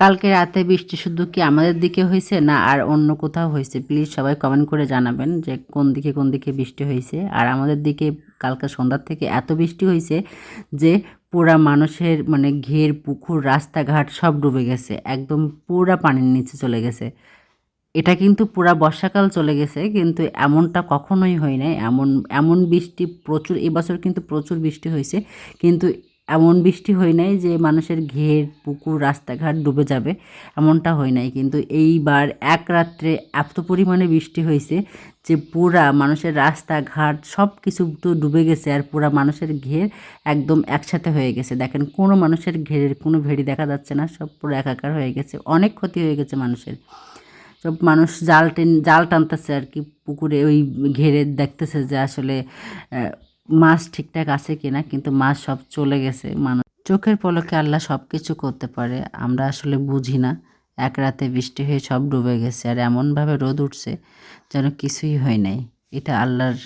কালকে রাতে বৃষ্টি শুধু কি আমাদের দিকে হয়েছে না আর অন্য কোথাও হয়েছে? প্লিজ সবাই কমেন্ট করে জানাবেন যে কোন দিকে কোন দিকে বৃষ্টি হয়েছে। আর আমাদের দিকে কালকে সন্ধ্যার থেকে এত বৃষ্টি হয়েছে যে পুরা মানুষের মানে ঘের, পুকুর, রাস্তাঘাট সব ডুবে গেছে। একদম পুরা পানির নিচে চলে গেছে। এটা কিন্তু পুরা বর্ষাকাল চলে গেছে, কিন্তু এমনটা কখনোই হয় নাই। এমন এমন বৃষ্টি প্রচুর, এবছর কিন্তু প্রচুর বৃষ্টি হয়েছে। কিন্তু এমন বৃষ্টি হয় নাই যে মানুষের ঘের, পুকুর, রাস্তাঘাট ডুবে যাবে, এমনটা হয় নাই। কিন্তু এইবার এক রাত্রে এত পরিমাণে বৃষ্টি হয়েছে যে পুরা মানুষের রাস্তাঘাট সব কিছু তো ডুবে গেছে আর পুরা মানুষের ঘের একদম একসাথে হয়ে গেছে। দেখেন, কোনো মানুষের ঘেরের কোনো ভেড়ি দেখা যাচ্ছে না, সব পুরো একাকার হয়ে গেছে, অনেক ক্ষতি হয়ে গেছে মানুষের। সব মানুষ জাল টেন, জাল টানতেছে আর কি, পুকুরে ওই ঘেরে দেখতেছে যে আসলে মাছ ঠিকঠাক আছে কিনা, কিন্তু মাছ সব চলে গেছে। মানুষ চোখের পলকে আল্লাহ সব কিছু করতে পারে, আমরা আসলে বুঝি না। এক রাতে বৃষ্টি হয়ে সব ডুবে গেছে, আর এমনভাবে রোদ উঠছে যেন কিছুই হয় নাই। এটা আল্লাহর